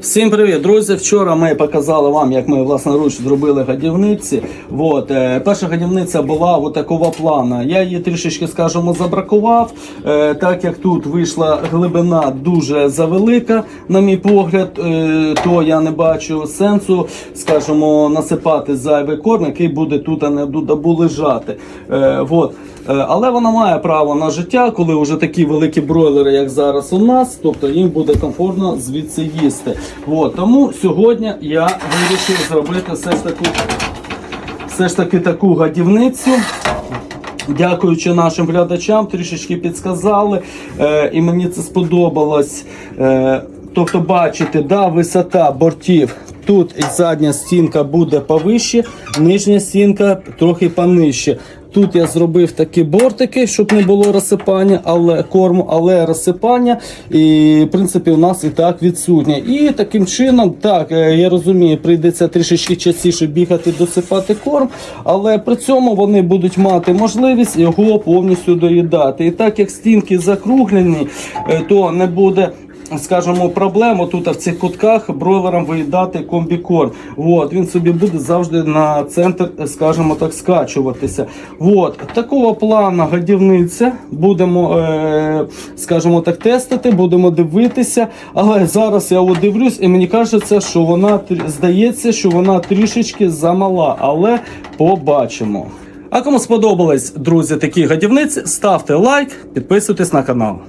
Всім привіт, друзі! Вчора ми показали вам, як ми власноруч зробили годівниці. От, е, перша годівниця була от такого плану. Я її трішечки, скажімо, забракував, е, так як тут вийшла глибина дуже завелика, на мій погляд, е, то я не бачу сенсу, скажімо, насипати зайвий корм, який буде тут, а не дудабу лежати. От. Але вона має право на життя, коли вже такі великі бройлери, як зараз у нас, тобто їм буде комфортно звідси їсти. От, тому сьогодні я вирішив зробити все ж таку, все ж таки таку годівницю. Дякуючи нашим глядачам, трішечки підсказали, е, і мені це сподобалось. Е, тобто, бачите, да, висота бортів. Тут задня стінка буде повище, нижня стінка трохи понижче. Тут я зробив такі бортики, щоб не було розсипання, але корму, але розсипання, і в принципі у нас і так відсутнє. І таким чином, так е, я розумію, прийдеться трішечки частіше бігати, досипати корм, але при цьому вони будуть мати можливість його повністю доїдати. І так як стінки закруглені, е, то не буде. Скажімо, проблему тут в цих кутках бройлерам виїдати комбікорм. От, він собі буде завжди на центр, скажімо так, скачуватися. От, такого плану годівниця. Будемо, е, скажімо так, тестити, будемо дивитися. Але зараз я от дивлюсь, і мені кажеться, що вона здається, що вона трішечки замала, але побачимо. А кому сподобались, друзі, такі годівниці, ставте лайк, підписуйтесь на канал.